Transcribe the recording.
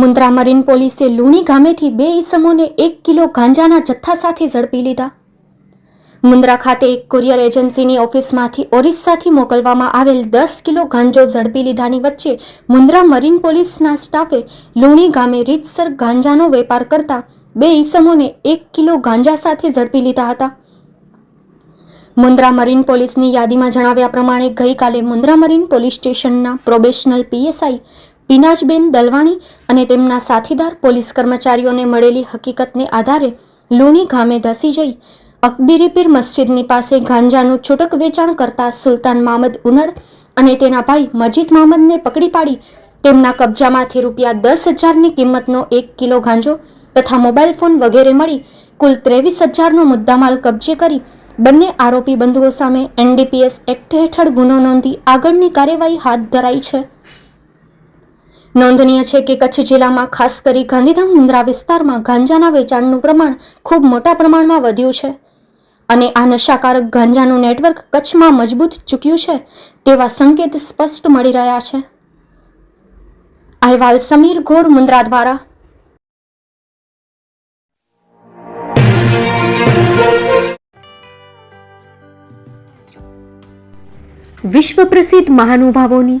Mundra marine પોલીસે લુણી ગામેથી બે ઈસમોને એક કિલો ગાંજાના જથ્થા સાથે ઝડપી લીધા. મુન્દ્રા ખાતે એક કુરિયર એજન્સીની ઓફિસમાંથી ઓરિસ્સાથી મોકલવામાં આવેલ દસ કિલો ગાંજો ઝડપી લીધાની વચ્ચે મુન્દ્રા મરીન પોલીસના સ્ટાફે લુણી ગામે રીતસર ગાંજાનો વેપાર કરતા બે ઈસમોને એક કિલો ગાંજા સાથે ઝડપી લીધા હતા. મુન્દ્રા મરીન પોલીસની યાદીમાં જણાવ્યા પ્રમાણે ગઈકાલે મુન્દ્રા મરીન પોલીસ સ્ટેશનના પ્રોબેશનલ પીએસઆઈ પિનાજબેન દલવાણી અને તેમના સાથીદાર પોલીસ કર્મચારીઓને મળેલી હકીકતને આધારે લુણી ગામે ધસી જઈ અકબીરીપીર મસ્જિદની પાસે ગાંજાનું છૂટક વેચાણ કરતા સુલતાન મામદ ઉનડ અને તેના ભાઈ મજીદ મામદને પકડી પાડી. તેમના કબજામાંથી રૂપિયા દસ હજારની કિંમતનો એક કિલો ગાંજો તથા મોબાઈલ ફોન વગેરે મળી કુલ ત્રેવીસ હજારનો મુદ્દામાલ કબજે કરી બંને આરોપી બંધુઓ સામે એનડીપીએસ એક્ટ હેઠળ ગુનો નોંધી આગળની કાર્યવાહી હાથ ધરાઈ છે. નોંધનીય છે કે કચ્છ જિલ્લામાં ખાસ કરી ગાંધીધામ મુન્દ્રા વિસ્તારમાં ગાંજાના વેચાણનું પ્રમાણ ખૂબ મોટા પ્રમાણમાં વધ્યું છે. અને આ નશાકારક ગાંજાનું નેટવર્ક કચ્છમાં મજબૂત ચૂક્યું છે તેવા સંકેત સ્પષ્ટ મળી રહ્યા છે. અહેવાલ સમીર ઘોર મુન્દ્રા દ્વારા. વિશ્વ પ્રસિદ્ધ મહાનુભાવોની